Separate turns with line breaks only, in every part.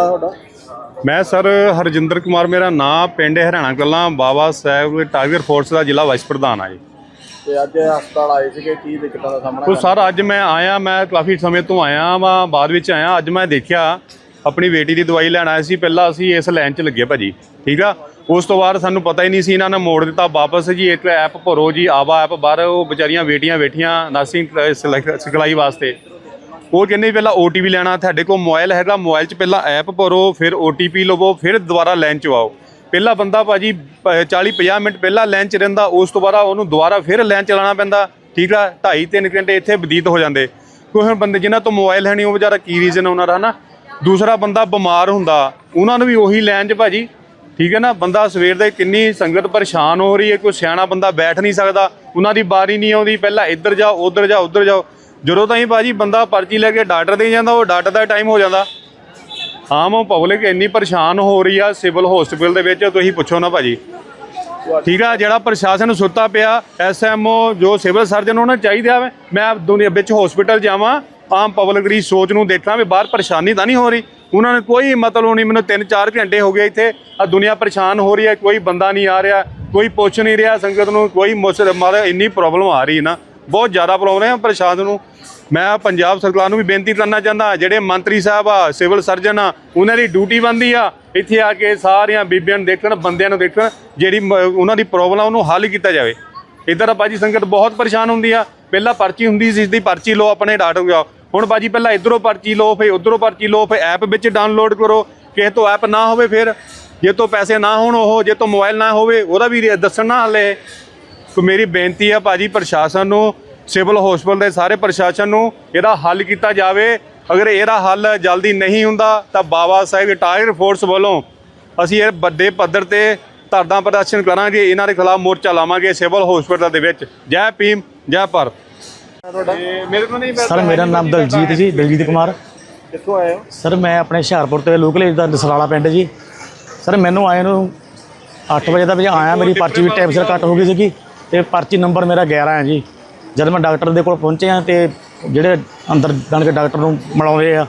ਨਾਂ ਤੁਹਾਡਾ?
ਮੈਂ ਸਰ ਹਰਜਿੰਦਰ ਕੁਮਾਰ ਮੇਰਾ ਨਾਮ ਪਿੰਡ ਹਰਿਆਣਾ ਕਲਾਂ ਬਾਬਾ ਸਾਹਿਬ ਟਾਈਗਰ ਫੋਰਸ ਦਾ ਜ਼ਿਲ੍ਹਾ ਵਾਈਸ ਪ੍ਰਧਾਨ ਆ ਜੀ।
ਤੇ ਅੱਜ ਹਸਪਤਾਲ ਆਏ ਸੀਗੇ ਕੀ ਦਿੱਕਤਾਂ ਦਾ ਸਾਹਮਣਾ
ਉਹ ਸਰ ਅੱਜ ਮੈਂ ਆਇਆ ਮੈਂ ਕਾਫੀ ਸਮੇਂ ਤੋਂ ਆਇਆ ਵਾਂ ਬਾਅਦ ਵਿੱਚ ਆਇਆ ਅੱਜ ਮੈਂ ਦੇਖਿਆ ਆਪਣੀ ਬੇਟੀ ਦੀ ਦਵਾਈ ਲੈਣ ਆਇਆ ਸੀ ਪਹਿਲਾਂ ਅਸੀਂ ਇਸ ਲਾਈਨ 'ਚ ਲੱਗੇ ਭਾਜੀ ਠੀਕ ਆ? ਉਸ ਤੋਂ ਬਾਅਦ ਸਾਨੂੰ ਪਤਾ ਹੀ ਨਹੀਂ ਸੀ ਇਹਨਾਂ ਨੇ ਮੋੜ ਦਿੱਤਾ ਵਾਪਸ ਜੀ ਇੱਕ ਐਪ ਭਰੋ ਜੀ ਆਵਾ ਐਪ ਬਾਹਰ ਉਹ ਵਿਚਾਰੀਆਂ ਬੇਟੀਆਂ ਬੈਠੀਆਂ ਨਰਸਿੰਗ ਸਿਖਲਾਈ ਵਾਸਤੇ। ਉਹ ਕਹਿੰਦੇ ਪਹਿਲਾਂ OTP ਲੈਣਾ ਤੁਹਾਡੇ ਕੋਲ ਮੋਬਾਈਲ ਹੈਗਾ, ਮੋਬਾਈਲ 'ਚ ਪਹਿਲਾਂ ਐਪ ਭਰੋ, ਫਿਰ OTP ਲਵੋ, ਫਿਰ ਦੁਬਾਰਾ ਲਾਈਨ 'ਚ ਆਓ। ਪਹਿਲਾ ਬੰਦਾ ਭਾਜੀ 40 50 ਮਿੰਟ ਪਹਿਲਾਂ ਲਾਈਨ 'ਚ ਰਹਿੰਦਾ, ਉਸ ਤੋਂ ਬਾਅਦ ਉਹਨੂੰ ਦੁਬਾਰਾ ਫਿਰ ਲਾਈਨ ਚਲਾਉਣਾ ਪੈਂਦਾ। ਠੀਕ ਆ? 2.5 3 ਘੰਟੇ ਇੱਥੇ ਬਤੀਤ ਹੋ ਜਾਂਦੇ। ਕੋਈ ਹੁਣ ਬੰਦੇ ਜਿਨ੍ਹਾਂ ਤੋਂ ਮੋਬਾਈਲ ਹੈ ਨਹੀਂ ਉਹ ਵਿਚਾਰਾ ਕੀ ਰੀਜ਼ਨ ਉਹਨਾਂ ਦਾ, ਹਨਾ? ਦੂਸਰਾ ਬੰਦਾ ਬਿਮਾਰ ਹੁੰਦਾ, ਉਹਨਾਂ ਨੂੰ ਵੀ ਉਹੀ ਲਾਈਨ 'ਚ ਭਾਜੀ, ਠੀਕ ਹੈ ਨਾ? ਬੰਦਾ ਸਵੇਰ ਦੇ ਕਿੰਨੀ ਸੰਗਤ ਪਰੇਸ਼ਾਨ ਹੋ ਰਹੀ ਹੈ, ਕੋਈ ਸਿਆਣਾ ਬੰਦਾ ਬੈਠ ਨਹੀਂ ਸਕਦਾ, ਉਹਨਾਂ ਦੀ ਬਾਰੀ ਨਹੀਂ ਆਉਂਦੀ, ਪਹਿਲਾਂ ਇੱਧਰ ਜਾਓ, ਉੱਧਰ ਜਾਓ ਉੱਧਰ ਜਾਓ। ਜਦੋਂ ਤਾਈਂ ਭਾਜੀ ਬੰਦਾ ਪਰਚੀ ਲੈ ਕੇ ਡਾਕਟਰ ਦੇ ਜਾਂਦਾ, ਉਹ ਡਾਕਟਰ ਦਾ ਟਾਈਮ ਹੋ ਜਾਂਦਾ। ਆਮ ਉਹ ਪਬਲਿਕ ਇੰਨੀ ਪਰੇਸ਼ਾਨ ਹੋ ਰਹੀ ਆ ਸਿਵਲ ਹਸਪੀਟਲ ਦੇ ਵਿੱਚ, ਤੁਸੀਂ ਪੁੱਛੋ ਨਾ ਭਾਜੀ। ਠੀਕ ਆ, ਜਿਹੜਾ ਪ੍ਰਸ਼ਾਸਨ ਸੁੱਤਾ ਪਿਆ ਐਸਐਮਓ ਜੋ ਸਿਵਲ ਸਰਜਨ ਉਹਨਾਂ ਨੂੰ ਚਾਹੀਦਾ ਮੈਂ ਦੁਨੀਆ ਵਿੱਚ ਹਸਪੀਟਲ ਜਾਵਾਂ, ਆਮ ਪਬਲਿਕ ਦੀ ਸੋਚ ਨੂੰ ਦੇਖਾਂ ਵੀ ਬਾਹਰ ਪਰੇਸ਼ਾਨੀ ਤਾਂ ਨਹੀਂ ਹੋ ਰਹੀ। ਉਹਨਾਂ ਨੇ ਕੋਈ ਮਤਲਬ ਨਹੀਂ, ਮੈਨੂੰ 3-4 ਘੰਟੇ ਹੋ ਗਏ ਇੱਥੇ, ਆ ਦੁਨੀਆ ਪਰੇਸ਼ਾਨ ਹੋ ਰਹੀ ਹੈ ਕੋਈ ਬੰਦਾ ਨਹੀਂ ਆ ਰਿਹਾ, ਕੋਈ ਪੁੱਛ ਨਹੀਂ ਰਿਹਾ ਸੰਗਤ ਨੂੰ, ਕੋਈ ਮੁਸਲ ਮਾਰੇ ਇੰਨੀ ਪ੍ਰੋਬਲਮ ਆ ਰਹੀ ਨਾ। ਬਹੁਤ ਜ਼ਿਆਦਾ ਪ੍ਰੋਬਲਮ ਹੈ ਪ੍ਰਸ਼ਾਸਨ ਨੂੰ। ਮੈਂ ਪੰਜਾਬ ਸਰਕਾਰ ਨੂੰ ਵੀ ਬੇਨਤੀ ਕਰਨਾ ਚਾਹੁੰਦਾ ਜਿਹੜੇ ਮੰਤਰੀ ਸਾਹਿਬ ਆ, ਸਿਵਲ ਸਰਜਨ ਆ, ਉਹਨਾਂ ਦੀ ਡਿਊਟੀ ਬੰਦੀ ਆ। ਇੱਥੇ ਆ ਕੇ ਸਾਰੀਆਂ ਬੀਬੀਆਂ ਨੂੰ ਦੇਖਣ, ਬੰਦਿਆਂ ਨੂੰ ਦੇਖਣ, ਜਿਹੜੀ ਮ- ਉਹਨਾਂ ਦੀ ਪ੍ਰੋਬਲਮ ਆ, ਉਹਨੂੰ ਹੱਲ ਕੀਤਾ ਜਾਵੇ। ਇੱਧਰ ਬਾਜੀ ਸੰਗਤ ਬਹੁਤ ਪਰੇਸ਼ਾਨ ਹੁੰਦੀ ਆ। ਪਹਿਲਾਂ ਪਰਚੀ ਹੁੰਦੀ ਸੀ ਇਸ ਦੀ ਪਰਚੀ ਲਓ ਆਪਣੇ ਡਾਟ ਜਾਓ ਹੁਣ ਬਾਜੀ ਪਹਿਲਾਂ ਇਧਰੋਂ ਪਰਚੀ ਲਓ, ਫਿਰ ਉਧਰੋਂ ਪਰਚੀ ਲਓ, ਫਿਰ ਐਪ ਵਿੱਚ ਡਾਊਨਲੋਡ ਕਰੋ। ਕਿਸੇ ਤੋਂ ਐਪ ਨਾ ਹੋਵੇ ਫਿਰ, ਜੇ ਤੋਂ ਪੈਸੇ ਨਾ ਹੋਣ ਉਹ, ਜੇ ਤੋਂ ਮੋਬਾਈਲ ਨਾ ਹੋਵੇ, ਉਹਦਾ ਵੀ ਦੱਸਣ ਨਾ ਹਲੇ ਸੋ ਮੇਰੀ ਬੇਨਤੀ ਆ ਭਾਜੀ ਪ੍ਰਸ਼ਾਸਨ ਨੂੰ ਸਿਵਲ ਹਸਪਤਾਲ ਦੇ ਸਾਰੇ ਪ੍ਰਸ਼ਾਸਨ ਨੂੰ ਇਹਦਾ ਹੱਲ ਕੀਤਾ ਜਾਵੇ। ਅਗਰ ਇਹਦਾ ਹੱਲ ਜਲਦੀ ਨਹੀਂ ਹੁੰਦਾ ਤਾਂ ਬਾਬਾ ਸਾਹਿਬ ਟਾਇਰ ਫੋਰਸ ਵੱਲੋਂ ਅਸੀਂ ਇਹ ਵੱਡੇ ਪੱਧਰ ਤੇ ਧਰਨਾ ਪ੍ਰਦਰਸ਼ਨ ਕਰਾਂਗੇ। ਇਹਨਾਂ ਦੇ ਖਿਲਾਫ ਮੋਰਚਾ ਲਾਵਾਂਗੇ ਸਿਵਲ ਹਸਪਤਾਲ ਦੇ ਵਿੱਚ। ਜੈ ਭੀਮ ਜੈ ਭਾਰਤ। ਮੇਰੇ ਕੋਲ ਨਹੀਂ
ਸਰ ਮੇਰਾ ਨਾਮ ਦਲਜੀਤ ਜੀ ਦਲਜੀਤ ਕੁਮਾਰ।
ਕਿੱਥੋਂ ਆਏ ਹੋ?
ਸਰ ਮੈਂ ਆਪਣੇ ਹੁਸ਼ਿਆਰਪੁਰ ਤੇ ਲੋਕਲ ਦਾ ਦਸਰਾਲਾ ਪਿੰਡ ਜੀ। ਸਰ ਮੈਨੂੰ ਆਏ ਨੂੰ 8 ਵਜੇ ਦਾ ਵਜੇ ਆਇਆ ਮੇਰੀ ਪਰਚੀ ਵੀ ਟਾਈਮ ਸਿਰ ਕੱਟ ਹੋ ਗਈ ਸੀਗੀ ਤੇ ਪਰਚੀ ਨੰਬਰ ਮੇਰਾ 11 ਹੈ ਜੀ। ਜਦ ਮੈਂ ਡਾਕਟਰ ਦੇ ਕੋਲ ਪਹੁੰਚਿਆ ਤੇ ਜਿਹੜੇ ਅੰਦਰ ਜਾਣ ਕੇ ਡਾਕਟਰ ਨੂੰ ਮਿਲਾਉਂਦੇ ਆ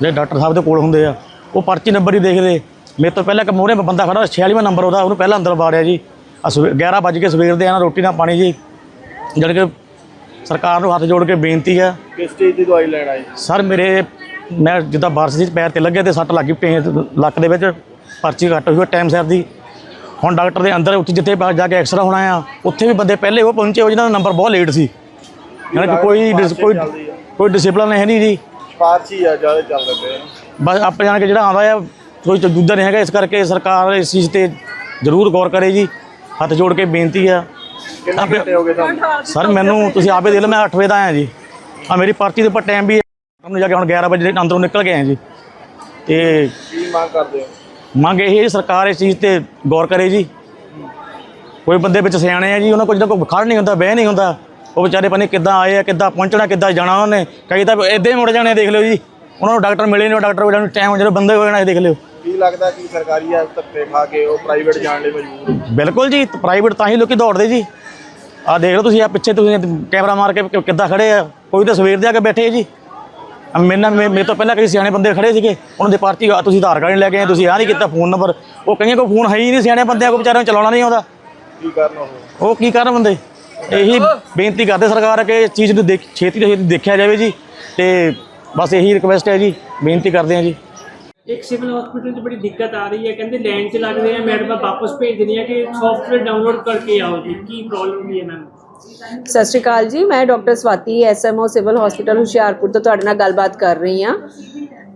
ਜਿਹੜੇ ਡਾਕਟਰ ਸਾਹਿਬ ਦੇ ਕੋਲ ਹੁੰਦੇ ਆ ਉਹ ਪਰਚੀ ਨੰਬਰ ਹੀ ਦੇਖਦੇ। ਮੇਰੇ ਤੋਂ ਪਹਿਲਾਂ ਇੱਕ ਮੋਹਰੇ ਬੰਦਾ ਖੜਾ 46ਵਾਂ ਨੰਬਰ ਉਹਦਾ ਉਹਨੂੰ ਪਹਿਲਾਂ ਅੰਦਰ ਵਾੜਿਆ ਜੀ। ਆ ਸਵੇ- 11 ਵਜੇ ਕੇ ਸਵੇਰ ਦੇ ਆਣਾ ਰੋਟੀ ਨਾਲ ਪਾਣੀ ਜੀ। ਜਾਣੀ ਕਿ ਸਰਕਾਰ ਨੂੰ ਹੱਥ ਜੋੜ ਕੇ ਬੇਨਤੀ ਆ।
ਕਿਸ ਚੀਜ਼ ਦੀ ਦਵਾਈ ਲੈਣ ਆਏ?
ਸਰ ਮੇਰੇ ਮੈਂ ਜਿੱਦਾਂ ਬਾਰਸ ਦੀ ਪੈਰ ਤੇ ਲੱਗੇ ਤੇ ਸੱਟ ਲੱਗੀ ਪੇ ਲੱਕ ਦੇ ਵਿੱਚ ਪਰਚੀ ਕੱਟ ਹੋਈ ਟਾਈਮ ਸਿਰ ਦੀ। ਹੁਣ ਡਾਕਟਰ ਦੇ ਅੰਦਰ ਉੱਥੇ ਜਿੱਥੇ ਜਾ ਕੇ ਐਕਸਰਾ ਹੋਣਾ ਆ ਉੱਥੇ ਵੀ ਬੰਦੇ ਪਹਿਲੇ ਉਹ ਪਹੁੰਚੇ ਉਹ ਜਿਹਨਾਂ ਦਾ ਨੰਬਰ ਬਹੁਤ ਲੇਟ ਸੀ। ਯਾਨੀ ਕਿ ਕੋਈ ਡਿਸ- ਕੋਈ ਕੋਈ ਡਿਸਪਲਿਨ ਹੈ ਨਹੀਂ ਜੀ।
ਪਾਰਚੀ ਆ ਜ਼ਿਆਦਾ ਚੱਲਦੇ ਪਏ ਨੇ।
ਬਸ ਆਪੇ ਜਾਣ ਕੇ ਜਿਹੜਾ ਆਉਂਦਾ ਆ ਕੋਈ ਦੂਜਾ ਨਹੀਂ ਹੈਗਾ ਇਸ ਕਰਕੇ ਸਰਕਾਰ ਇਸ ਚੀਜ਼ ਤੇ ਜ਼ਰੂਰ ਗੌਰ ਕਰੇ ਜੀ। ਹੱਥ ਜੋੜ ਕੇ ਬੇਨਤੀ ਆ।
ਕਿੰਨੇ ਘੰਟੇ ਹੋ ਗਏ ਤੁਹਾਨੂੰ?
ਸਰ ਮੈਨੂੰ ਤੁਸੀਂ ਆਪੇ ਦੇਖ ਲਓ ਮੈਂ 8 ਵਜੇ ਦਾ ਆਇਆ ਜੀ। ਆ ਮੇਰੀ ਪਰਚੀ ਦੇ ਉੱਪਰ ਟਾਈਮ ਵੀ ਸਾਹਮਣੇ ਜਾ ਕੇ ਹੁਣ 11 ਵਜੇ ਅੰਦਰੋਂ ਨਿਕਲ ਗਏ ਆ ਜੀ। ਤੇ
ਕੀ ਮੰਗ ਕਰਦੇ ਹੋ?
ਮੰਗ ਇਹ ਹੈ ਜੀ ਸਰਕਾਰ ਇਸ ਚੀਜ਼ ਤੇ ਗੌਰ ਕਰੇ ਜੀ। ਕੋਈ ਬੰਦੇ ਵਿੱਚ ਸਿਆਣੇ ਆ ਜੀ ਉਹਨਾਂ ਕੋਲ ਜਿਹੜਾ ਕੋਈ ਖੜ ਨਹੀਂ ਹੁੰਦਾ ਬਹਿ ਨਹੀਂ ਹੁੰਦਾ। ਉਹ ਵਿਚਾਰੇ ਪਤਾ ਨਹੀਂ ਕਿੱਦਾਂ ਆਏ ਆ ਕਿੱਦਾਂ ਪਹੁੰਚਣਾ ਕਿੱਦਾਂ ਜਾਣਾ ਉਹਨਾਂ। ਕਈ ਤਾਂ ਇੱਦਾਂ ਹੀ ਮੁੜ ਜਾਣੇ ਦੇਖ ਲਿਓ ਜੀ। ਉਹਨਾਂ ਨੂੰ ਡਾਕਟਰ ਮਿਲੇ ਨਹੀਂ ਡਾਕਟਰ ਨੂੰ ਟਾਈਮ ਜਦੋਂ ਬੰਦੇ ਹੋ ਜਾਣਾ ਦੇਖ ਲਿਓ।
ਕੀ ਲੱਗਦਾ ਕਿ ਸਰਕਾਰੀ ਆ ਧੱਕੇ ਖਾ ਕੇ ਉਹ ਪ੍ਰਾਈਵੇਟ ਜਾਣ ਲਈ ਮਜਬੂਰ?
ਬਿਲਕੁਲ ਜੀ ਪ੍ਰਾਈਵੇਟ ਤਾਂ ਹੀ ਲੋਕੀ ਦੌੜਦੇ ਜੀ। ਆ ਦੇਖ ਲਓ ਤੁਸੀਂ ਆ ਪਿੱਛੇ ਤੁਸੀਂ ਕੈਮਰਾ ਮਾਰ ਕੇ ਕਿੱਦਾਂ ਖੜੇ ਆ। ਕੋਈ ਤਾਂ ਸਵੇਰ ਦੇ ਆ ਕੇ ਬੈਠੇ ਜੀ। ਆ ਮੇਰੇ ਤੋਂ ਪਹਿਲਾਂ ਕਈ ਸਿਆਣੇ ਬੰਦੇ ਖੜੇ ਸੀਗੇ। ਉਹਨਾਂ ਦੇ ਪਾਰਟੀ ਤੁਸੀਂ ਆਧਾਰ ਕਾਰਡ ਨਹੀਂ ਲੈ ਕੇ ਆਏ ਤੁਸੀਂ ਆ ਨਹੀਂ ਕੀਤਾ ਫੋਨ ਨੰਬਰ ਉਹ ਕਈਆਂ ਕੋਲ ਫੋਨ ਹੈ ਹੀ ਨਹੀਂ ਸਿਆਣੇ ਬੰਦਿਆਂ ਕੋਲ ਵਿਚਾਰਿਆਂ ਨੂੰ ਚਲਾਉਣਾ ਨਹੀਂ ਆਉਂਦਾ।
ਕੀ ਕਰਨ ਉਹ?
ਕੀ ਕਰਨ ਬੰਦੇ? ਇਹੀ ਬੇਨਤੀ ਕਰਦੇ ਸਰਕਾਰ ਕਿ ਇਸ ਚੀਜ਼ ਨੂੰ ਦੇਖ ਛੇਤੀ ਤੋਂ ਛੇਤੀ ਦੇਖਿਆ ਜਾਵੇ ਜੀ ਤੇ ਬਸ ਇਹੀ ਰਿਕਵੈਸਟ ਹੈ ਜੀ ਬੇਨਤੀ ਕਰਦੇ ਹਾਂ ਜੀ।
ਇੱਕ ਸਿਵਲ ਹਸਪੀਟਲ 'ਚ ਬੜੀ ਦਿੱਕਤ ਆ ਰਹੀ ਹੈ ਕਹਿੰਦੇ ਲਾਈਨ 'ਚ ਲੱਗਦੇ ਆ ਮੈਡਮ ਵਾਪਸ ਭੇਜ ਦਿੰਦੀ ਆ ਕਿ ਸੌਫਟਵੇਅਰ ਡਾਊਨਲੋਡ ਕਰਕੇ ਆਓ ਜੀ ਕੀ ਪ੍ਰੋਬਲਮ ਹੈ ਮੈਮ
ਸਤਿ ਸ਼੍ਰੀ ਅਕਾਲ ਜੀ ਮੈਂ doctor Swati SMO civil hospital Hoshiarpur ਤੋਂ ਤੁਹਾਡੇ ਨਾਲ ਗੱਲਬਾਤ ਕਰ ਰਹੀ ਹਾਂ।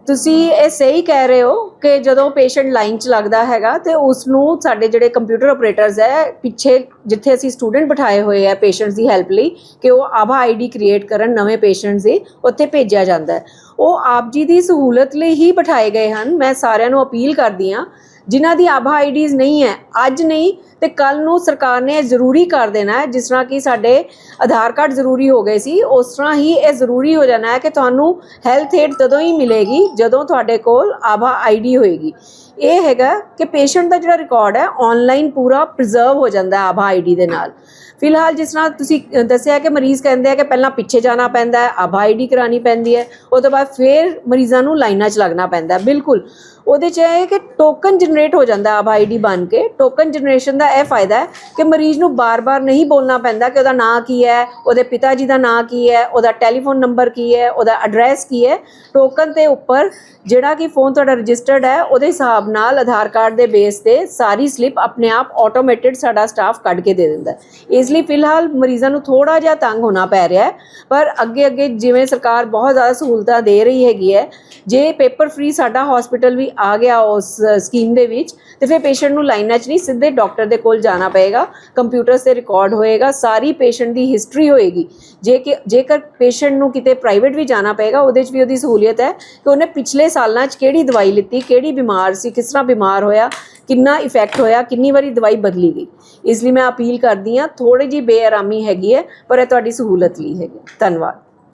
ਤੁਸੀਂ ਇਹ ਸਹੀ ਕਹਿ ਰਹੇ ਹੋ ਕਿ ਜਦੋਂ ਪੇਸ਼ੈਂਟ ਲਾਈਨ 'ਚ ਲੱਗਦਾ ਹੈਗਾ ਤੇ ਉਸ ਨੂੰ ਸਾਡੇ ਜਿਹੜੇ ਕੰਪਿਊਟਰ ਆਪਰੇਟਰਸ ਹੈ, ਪਿੱਛੇ ਜਿੱਥੇ ਅਸੀਂ ਸਟੂਡੈਂਟ ਬਿਠਾਏ ਹੋਏ ਆ ਪੇਸ਼ੈਂਟਸ ਦੀ ਹੈਲਪ ਲਈ, ਕਿ ਉਹ ਆਭਾ ਆਈਡੀ ਕ੍ਰੀਏਟ ਕਰਨ, ਨਵੇਂ ਪੇਸ਼ੈਂਟਸ ਦੀ ਉੱਥੇ ਭੇਜਿਆ ਜਾਂਦਾ ਹੈ। ਉਹ ਆਪ ਜੀ ਦੀ ਸਹੂਲਤ ਲਈ ਹੀ ਬਿਠਾਏ ਗਏ ਹਨ। ਮੈਂ ਸਾਰਿਆਂ ਨੂੰ ਅਪੀਲ ਕਰਦੀ ਹਾਂ ਜਿਨ੍ਹਾਂ ਦੀ ਆਭਾ ਆਈਡੀਜ਼ ਨਹੀਂ ਹੈ, ਅੱਜ ਨਹੀਂ ਤੇ ਕੱਲ ਨੂੰ ਸਰਕਾਰ ਨੇ ਇਹ ਜ਼ਰੂਰੀ ਕਰ ਦੇਣਾ ਹੈ, ਜਿਸ ਤਰ੍ਹਾਂ ਕਿ ਸਾਡੇ ਆਧਾਰ ਕਾਰਡ ਜ਼ਰੂਰੀ ਹੋ ਗਏ ਸੀ, ਉਸ ਤਰ੍ਹਾਂ ਹੀ ਇਹ ਜ਼ਰੂਰੀ ਹੋ ਜਾਣਾ ਹੈ ਕਿ ਤੁਹਾਨੂੰ ਹੈਲਥ ਏਡ ਤਦੋਂ ਹੀ ਮਿਲੇਗੀ ਜਦੋਂ ਤੁਹਾਡੇ ਕੋਲ ਆਭਾ ਆਈਡੀ ਹੋਏਗੀ। ਇਹ ਹੈਗਾ ਕਿ ਪੇਸ਼ੈਂਟ ਦਾ ਜਿਹੜਾ ਰਿਕਾਰਡ ਹੈ ਆਨਲਾਈਨ ਪੂਰਾ ਪ੍ਰੀਜ਼ਰਵ ਹੋ ਜਾਂਦਾ ਹੈ ਆਭਾ ਆਈਡੀ ਦੇ ਨਾਲ। ਫਿਲਹਾਲ ਜਿਸ ਤਰ੍ਹਾਂ ਤੁਸੀਂ ਦੱਸਿਆ ਕਿ ਮਰੀਜ਼ ਕਹਿੰਦੇ ਆ ਕਿ ਪਹਿਲਾਂ ਪਿੱਛੇ ਜਾਣਾ ਪੈਂਦਾ ਹੈ, ਆਭਾ ਆਈਡੀ ਕਰਾਣੀ ਪੈਂਦੀ ਹੈ, ਉਹ ਤੋਂ ਬਾਅਦ ਫਿਰ ਮਰੀਜ਼ਾਂ ਨੂੰ ਲਾਈਨਾਂ 'ਚ ਲੱਗਣਾ ਪੈਂਦਾ ਬਿਲਕੁਲ। ਉਹਦੇ 'ਚ ਇਹ ਹੈ ਕਿ ਟੋਕਨ ਜਨਰੇਟ ਹੋ ਜਾਂਦਾ ਆਭਾ ਆਈਡੀ ਬਣ ਕੇ। ਟੋਕਨ ਜਨਰੇਸ਼ਨ ਦਾ ਇਹ ਫਾਇਦਾ ਹੈ ਕਿ ਮਰੀਜ਼ ਨੂੰ ਬਾਰ-ਬਾਰ ਨਹੀਂ ਬੋਲਣਾ ਪੈਂਦਾ ਕਿ ਉਹਦਾ ਨਾਂ ਕੀ ਹੈ, ਉਹਦੇ ਪਿਤਾ ਜੀ ਦਾ ਨਾਂ ਕੀ ਹੈ, ਉਹਦਾ ਟੈਲੀਫੋਨ ਨੰਬਰ ਕੀ ਹੈ, ਉਹਦਾ ਐਡਰੈਸ ਕੀ ਹੈ। ਟੋਕਨ ਤੇ ਉੱਪਰ ਜਿਹੜਾ ਕਿ ਫੋਨ ਤੁਹਾਡਾ ਰਜਿਸਟਰਡ ਹੈ, ਉਹਦੇ ਹਿਸਾਬ ਨਾਲ ਆਧਾਰ ਕਾਰਡ ਦੇ ਬੇਸ ਤੇ ਸਾਰੀ ਸਲਿੱਪ ਆਪਣੇ ਆਪ ਆਟੋਮੇਟਿਡ ਸਾਡਾ ਸਟਾਫ ਕੱਢ ਕੇ ਦੇ ਦਿੰਦਾ ਇਸ ਲਈ ਫਿਲਹਾਲ ਮਰੀਜ਼ਾਂ ਨੂੰ ਥੋੜਾ ਜਿਹਾ ਤੰਗ ਹੋਣਾ ਪੈ ਰਿਹਾ ਹੈ, ਪਰ ਅੱਗੇ ਅੱਗੇ ਜਿਵੇਂ ਸਰਕਾਰ ਬਹੁਤ ਜ਼ਿਆਦਾ ਸਹੂਲਤਾਂ ਦੇ ਰਹੀ ਹੈਗੀ ਹੈ, ਜੇ ਪੇਪਰ ਫ੍ਰੀ ਸਾਡਾ ਹਸਪੀਟਲ ਵੀ ਆ ਗਿਆ ਉਸ ਸਕੀਮ ਦੇ ਵਿੱਚ ਤੇ ਫਿਰ ਪੇਸ਼ੈਂਟ ਨੂੰ ਲਾਈਨਾਂ 'ਚ ਨਹੀਂ, ਸਿੱਧੇ ਡਾਕਟਰ ਦੇ ਕੋਲ ਜਾਣਾ ਪਏਗਾ ਕੰਪਿਊਟਰ ਤੇ ਰਿਕਾਰਡ ਹੋਏਗਾ, ਸਾਰੀ ਪੇਸ਼ੈਂਟ ਦੀ ਹਿਸਟਰੀ ਹੋਏਗੀ। ਜੇ ਕਿ, ਜੇਕਰ ਪੇਸ਼ੈਂਟ ਨੂੰ ਕਿਤੇ ਪ੍ਰਾਈਵੇਟ ਵੀ ਜਾਣਾ ਪਏਗਾ, ਉਹਦੇ 'ਚ ਵੀ ਉਹਦੀ ਸਹੂਲਤ ਹੈ ਕਿ ਉਹਨੇ ਪਿਛਲੇ ਸਾਲਾਂ 'ਚ ਕਿਹੜੀ ਦਵਾਈ ਲਿੱਤੀ, ਕਿਹੜੀ ਬਿਮਾਰ ਸੀ, ਕਿਸ ਤਰ੍ਹਾਂ ਬਿਮਾਰ ਹੋਇਆ, ਕਿੰਨਾ ਇਫੈਕਟ ਹੋਇਆ, ਕਿੰਨੀ ਵਾਰੀ ਦਵਾਈ ਬਦਲੀ ਗਈ। ਇਸ ਲਈ ਮੈਂ ਅਪੀਲ ਕਰਦੀ ਹਾਂ ਥੋੜੀ ਜੀ ਬੇਆਰਾਮੀ ਹੈਗੀ ਹੈ, ਪਰ ਇਹ ਤੁਹਾਡੀ ਸਹੂਲਤ ਲਈ ਹੈਗੀ ਧੰਨਵਾਦ।